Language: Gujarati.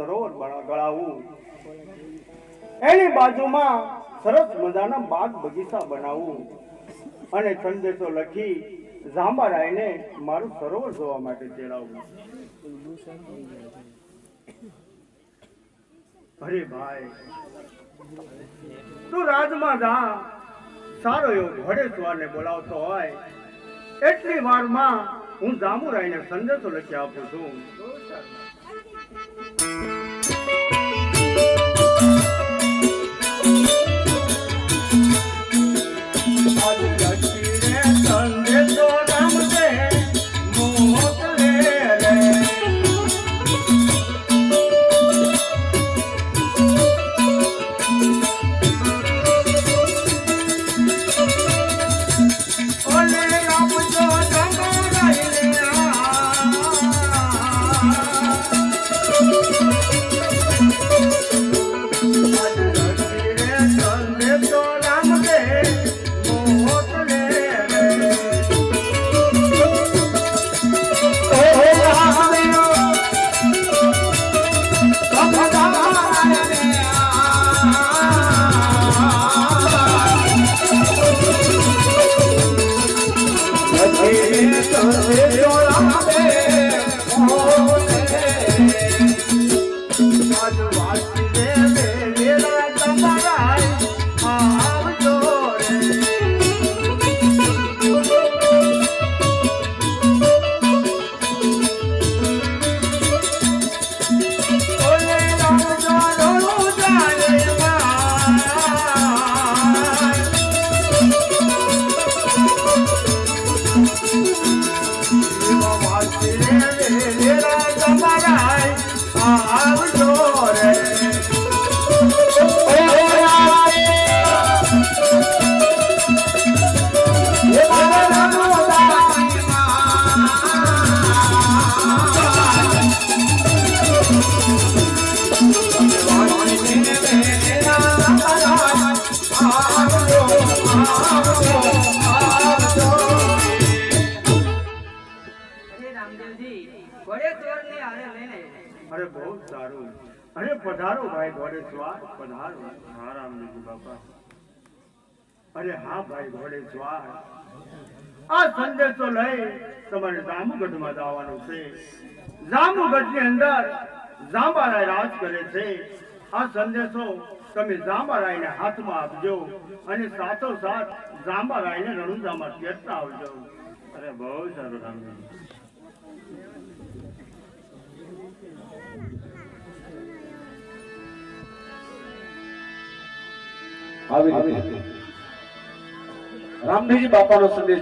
સરોવર ગળાવવું એની બાજુમાં સરસ મજાના બાગ બગીચા બનાવવું અને સંદેશો લખી જાંબારાયને મારું સરોવર જોવા માટે તેડાવવું અરે ભાઈ, તું રાજમાં જા. સારો એવો ઘોડેસવારને બોલાવતો હોય. એટલી વારમાં હું જાંબુરાયને સંદેશો લખી આપું છું. અરે, બહુ સારું. અરે, પધારો ભાઈ ઘોડેશ્વર પધારો. હા રામદેવજી બાપા. અરે, હા ભાઈ ઘોડેશ્વર આ સંદેશો લઈ તમારે જામુગઢમાં જવાનું છે. જામુગઢની અંદર જાંબારાય રાજ કરે છે. આ સંદેશો તમે જાંબારાયને હાથમાં આપજો અને સાથો સાથ જાંબારાયને રણુજામાં તેડતા આવજો. અરે, બહુ સારું રામદેવજી આવી રામદેવજી બાપાનો સંદેશ